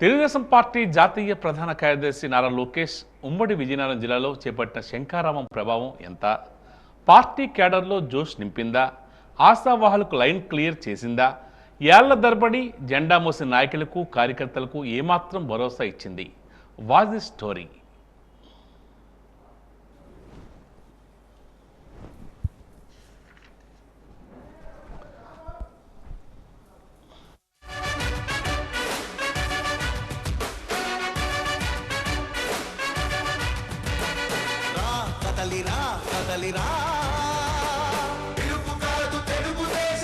Telugu Desam party జాతీయ ప్రధాన కార్యదర్శి నారా లోకేష్ ఉమ్మడి విజయనగరం జిల్లాలో చేపట్టిన శంకారామం ప్రభావం ఎంత? పార్టీ క్యాడర్లో జోష్ నింపిందా? ఆశావాహులకు లైన్ క్లియర్ చేసిందా? ఏళ్ళ దర్బడి జెండా మోసిన నాయకులకు కార్యకర్తలకు ఏమాత్రం భరోసా ఇచ్చింది? Was the story. కదలిరా కాదు తెలుగుదేశ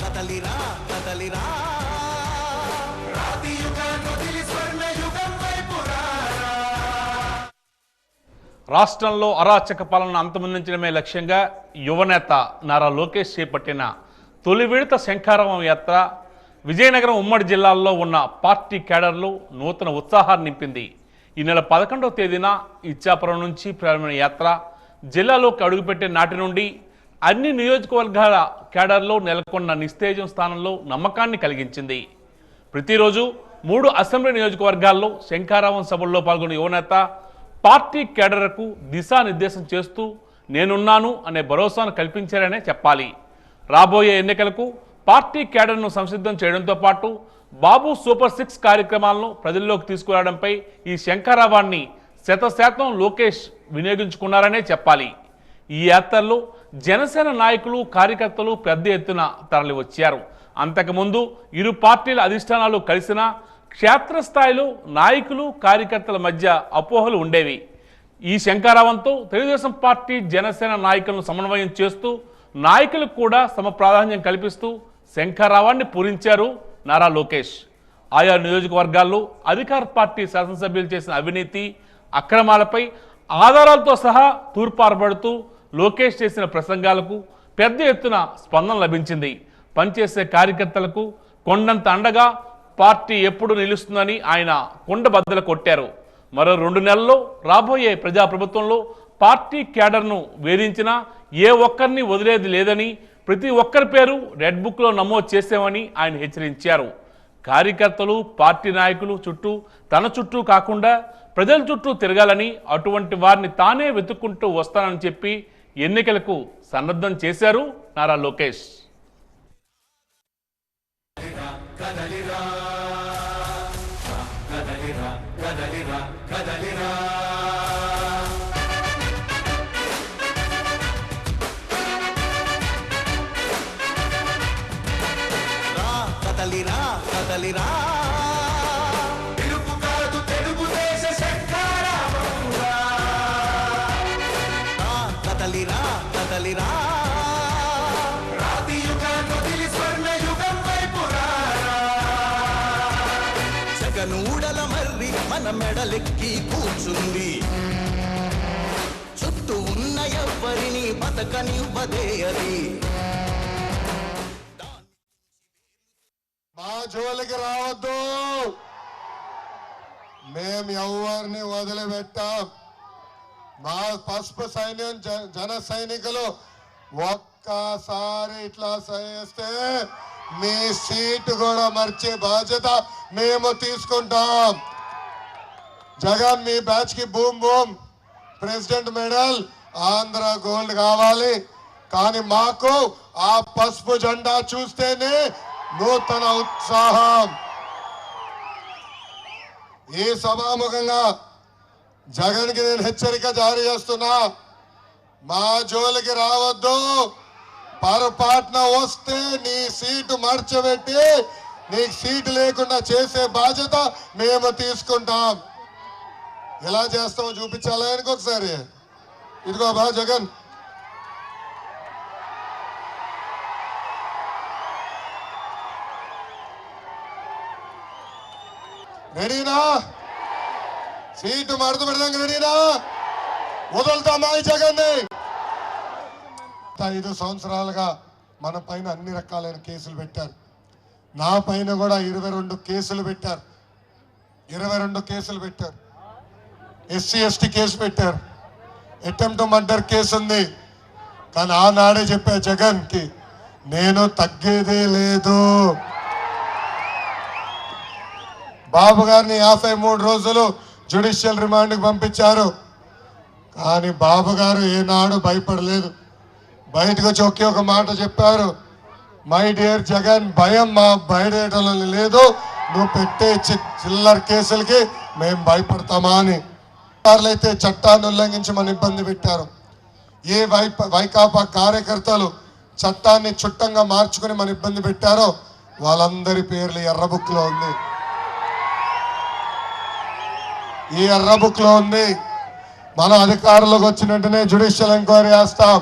కదలిరా కదలిరా. రాష్ట్రంలో అరాచక పాలన అంతమొందించడమే లక్ష్యంగా యువనేత నారా లోకేష్ చేపట్టిన తొలి విడత శంఖారావం యాత్ర విజయనగరం ఉమ్మడి జిల్లాల్లో ఉన్న పార్టీ కేడర్లు నూతన ఉత్సాహాన్ని నింపింది. ఈ నెల పదకొండవ తేదీన ఇచ్చాపురం నుంచి ప్రారంభమైన యాత్ర జిల్లాలోకి అడుగుపెట్టే నాటి నుండి అన్ని నియోజకవర్గాల కేడర్లో నెలకొన్న నిస్తేజం స్థానంలో నమ్మకాన్ని కలిగించింది. ప్రతిరోజు మూడు అసెంబ్లీ నియోజకవర్గాల్లో శంకారావం సభల్లో పాల్గొన్న యువనేత పార్టీ కేడర్కు దిశానిర్దేశం చేస్తూ నేనున్నాను అనే భరోసాను కల్పించారనే చెప్పాలి. రాబోయే ఎన్నికలకు పార్టీ కేడర్ను సంసిద్ధం చేయడంతో పాటు బాబు సూపర్ సిక్స్ కార్యక్రమాలను ప్రజల్లోకి తీసుకురావడంపై ఈ శంఖారావాన్ని శతశాతం లోకేష్ వినియోగించుకున్నారనే చెప్పాలి. ఈ యాత్రలో జనసేన నాయకులు కార్యకర్తలు పెద్ద ఎత్తున తరలి వచ్చారు అంతకుముందు ఇరు పార్టీల అధిష్టానాలు కలిసినా క్షేత్రస్థాయిలో నాయకులు కార్యకర్తల మధ్య అపోహలు ఉండేవి. ఈ శంకారావంతో తెలుగుదేశం పార్టీ జనసేన నాయకులను సమన్వయం చేస్తూ నాయకులకు కూడా సమ ప్రాధాన్యం కల్పిస్తూ శంఖారావాన్ని పూరించారు నారా లోకేష్. ఆయా నియోజకవర్గాల్లో అధికార పార్టీ శాసనసభ్యులు చేసిన అవినీతి అక్రమాలపై ఆధారాలతో సహా తూర్పారబడుతూ లోకేష్ చేసిన ప్రసంగాలకు పెద్ద ఎత్తున స్పందన లభించింది. పనిచేసే కార్యకర్తలకు కొండంత అండగా పార్టీ ఎప్పుడు నిలుస్తుందని ఆయన కొండ బద్దలు కొట్టారు. మరో రెండు నెలల్లో రాబోయే ప్రజాప్రభుత్వంలో పార్టీ క్యాడర్ను వేధించినా ఏ ఒక్కరిని వదిలేది లేదని ప్రతి ఒక్కరి పేరు రెడ్ బుక్లో నమోదు చేసామని ఆయన హెచ్చరించారు. కార్యకర్తలు పార్టీ నాయకులు చుట్టూ తన చుట్టూ కాకుండా ప్రజల చుట్టూ తిరగాలని అటువంటి వారిని తానే వెతుక్కుంటూ వస్తానని చెప్పి ఎన్నికలకు సన్నద్ధం చేశారు నారా లోకేష్. కదలిరా కదలిరా రాతి యుగాన్ని వదిలి స్వర్ణ యుగం వైపు జగనూడల మర్రి మన మెడలెక్కి కూర్చుంది. చుట్టూ ఉన్న ఎవ్వరిని బతకనివ్వదే అది. మా జోలికి రావద్దు. మేము ఎవరిని వదిలిపెట్టాం. మా పసుపు సైన్యం జ- జన సైనికులు ఒక్కసారి ఇట్లా చేస్తే మీ సీటు కూడా మర్చే బాధ్యత మేము తీసుకుంటాం. జగన్ మీ బ్యాచ్కి boom boom. President medal Andhra gold కావాలి. కానీ మాకు ఆ పసుపు జెండా చూస్తేనే నూతన ఉత్సాహం. ఈ సభాముఖంగా జగన్కి నేను హెచ్చరిక జారీ చేస్తున్నా. మా జోలికి రావద్దు. పొరపాటున వస్తే నీ సీటు మర్చబెట్టి నీకు సీటు లేకుండా చేసే బాధ్యత మేము తీసుకుంటాం. ఎలా చేస్తామో చూపించాలా ఇంకొకసారి ఇదిగో బా జగన్. రెడీనా? సీటు మడత పెడదాం రెడీనా వదులుతామా ఈ జగన్ని ఐదు సంవత్సరాలుగా మన పైన అన్ని రకాలైన కేసులు పెట్టారు. నా పైన కూడా ఇరవై రెండు కేసులు పెట్టారు. ఇరవై రెండు కేసులు పెట్టారు. ఎస్సీ ఎస్టీ కేసు పెట్టారు. అటెంప్ట్ మర్డర్ కేసు ఉంది. కానీ ఆనాడే చెప్పా జగన్కి నేను తగ్గేదే లేదు. బాబు గారిని యాభై మూడు రోజులు జ్యుడిషియల్ రిమాండ్కి పంపించారు. కానీ బాబు గారు ఏనాడు భయపడలేదు. బయటకు వచ్చి ఒకే ఒక మాట చెప్పారు. మై డియర్ జగన్ భయం మా బయటలో లేదు. నువ్వు పెట్టే చి- చిల్లర కేసులకి మేము భయపడతామా అని. అయితే చట్టాన్ని ఉల్లంఘించి మన ఇబ్బంది పెట్టారు. ఏ వై వైకాపా కార్యకర్తలు చట్టాన్ని చుట్టంగా మార్చుకుని మన ఇబ్బంది పెట్టారో వాళ్ళందరి పేర్లు ఎర్రబుక్లో ఉంది. ఈ ఎర్ర బుక్లో ఉంది. మన అధికారులకు వచ్చిన వెంటనే జ్యుడిషియల్ ఎంక్వైరీ చేస్తాం.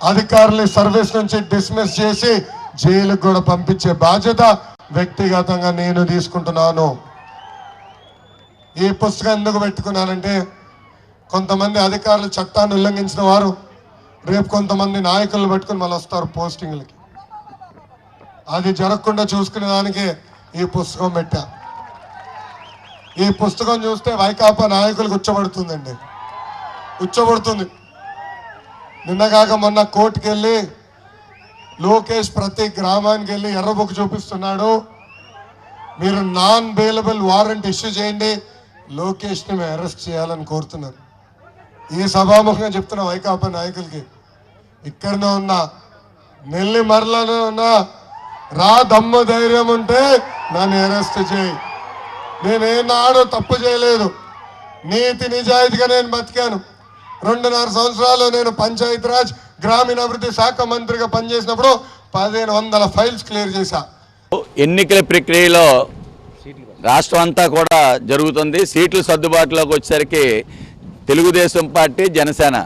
అధికారులు సర్వీస్ నుంచి డిస్మిస్ చేసి జైలుకు కూడా పంపించే బాధ్యత వ్యక్తిగతంగా నేను తీసుకుంటున్నాను. ఈ పుస్తకం ఎందుకు పెట్టుకున్నానంటే కొంతమంది అధికారులు చట్టాన్ని ఉల్లంఘించిన వారు రేపు కొంతమంది నాయకులను పెట్టుకుని మళ్ళీ వస్తారు పోస్టింగ్లకి అది జరగకుండా చూసుకునే దానికి ఈ పుస్తకం పెట్టా. ఈ పుస్తకం చూస్తే వైకాపా నాయకులకు ఉచ్చబడుతుందండి ఉచ్చబడుతుంది నిన్నగాక మొన్న కోర్టుకెళ్ళి లోకేష్ ప్రతి గ్రామానికి వెళ్ళి ఎర్రబుక్ చూపిస్తున్నాడు. మీరు నాన్ బెయిలబుల్ వారెంట్ ఇష్యూ చేయండి. లోకేష్ని మేము అరెస్ట్ చేయాలని కోరుతున్నారు. ఈ సభాముఖంగా చెప్తున్న వైకాపా నాయకులకి ఇక్కడనే ఉన్నా నెల్లి మరలనే ఉన్నా రా దమ్మ ధైర్యం ఉంటే నన్ను అరెస్ట్ చేయి. నేనేనాడు తప్పు చేయలేదు. నీతి నిజాయితీగా నేను బతికాను. రెండున్నర సంవత్సరాలు నేను పంచాయతీరాజ్ గ్రామీణాభివృద్ధి శాఖ మంత్రిగా పనిచేసినప్పుడు పదిహేను వందల ఫైల్స్ క్లియర్ చేశా. ఎన్నికల ప్రక్రియలో రాష్ట్రం అంతా కూడా జరుగుతుంది. సీట్లు సర్దుబాటులోకి వచ్చేసరికి తెలుగుదేశం పార్టీ జనసేన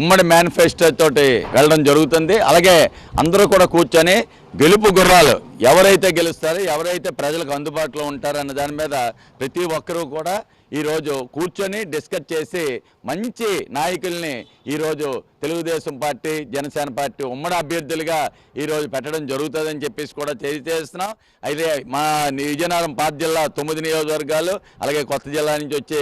ఉమ్మడి మేనిఫెస్టో తోటి వెళ్ళడం జరుగుతుంది. అలాగే అందరూ కూడా కూర్చొని గెలుపు గుర్రాలు ఎవరైతే గెలుస్తారో ఎవరైతే ప్రజలకు అందుబాటులో ఉంటారో అన్న దాని మీద ప్రతి ఒక్కరూ కూడా ఈరోజు కూర్చొని డిస్కస్ చేసి మంచి నాయకుల్ని ఈరోజు తెలుగుదేశం పార్టీ జనసేన పార్టీ ఉమ్మడి అభ్యర్థులుగా ఈరోజు పెట్టడం జరుగుతుందని చెప్పేసి కూడా తెలియజేస్తున్నాం అయితే మా విజయనగరం పాత జిల్లా తొమ్మిది నియోజకవర్గాలు అలాగే కొత్త జిల్లా నుంచి వచ్చే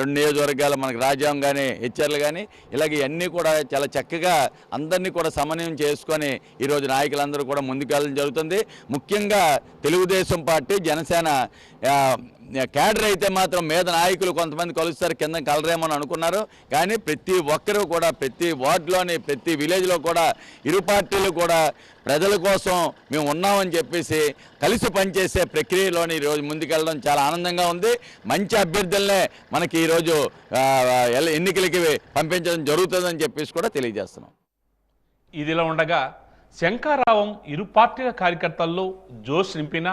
రెండు నియోజకవర్గాలు మనకు రాజ్యాంగం కానీ హెచ్ఆర్లు కానీ ఇలాగే ఇవన్నీ కూడా చాలా చక్కగా అందరినీ కూడా సమన్వయం చేసుకొని ఈరోజు నాయకులందరూ కూడా ముందుకెళ్ళడం జరుగుతుంది. ముఖ్యంగా తెలుగుదేశం పార్టీ జనసేన క్యాడర్ అయితే మాత్రం మీద నాయకులు కొంతమంది కలుస్తారు కింద కలరేమో అని అనుకున్నారు. కానీ ప్రతి ఒక్కరూ కూడా ప్రతి వార్డులోని ప్రతి విలేజ్లో కూడా ఇరు పార్టీలు కూడా ప్రజల కోసం మేము ఉన్నామని చెప్పేసి కలిసి పనిచేసే ప్రక్రియలోని ఈరోజు ముందుకెళ్ళడం చాలా ఆనందంగా ఉంది. మంచి అభ్యర్థులనే మనకి ఈరోజు ఎన్నికలకి పంపించడం జరుగుతుందని చెప్పేసి కూడా తెలియజేస్తున్నాం. ఇదిలా ఉండగా శంకారావం ఇరు పార్టీల కార్యకర్తల్లో జోష్ నింపిన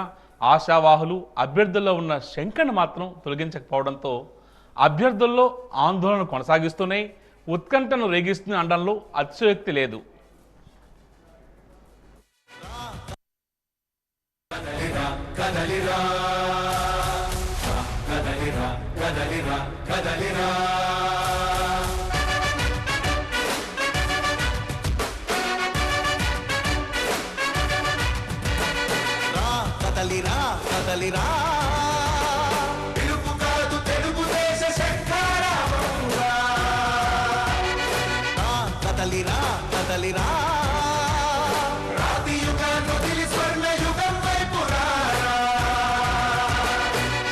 ఆశావాహులు అభ్యర్థుల్లో ఉన్న శంకను మాత్రం తొలగించకపోవడంతో అభ్యర్థుల్లో ఆందోళన కొనసాగిస్తూనే ఉత్కంఠను రేగిస్తున్న అనడంలో అతిశయోక్తి లేదు. కదలిరా కదలిరా కదలిరా. పిలుపు కాదు తెలుగుదేశ శంఖారావంగా. రా కదలిరా కదలిరా రాతి యుగాన్ని వదిలి స్వర్ణ యుగం వైపు రారా.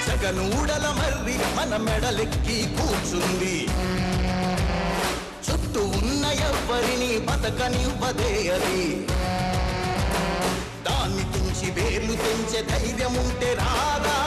జగనూడల మర్రి మన మెడలెక్కి కూర్చుంది చుట్టూ ఉన్న ఎవ్వరిని బతకనివ్వదే అది వేలు తెంచే ధైర్యం ఉంటే రాదా?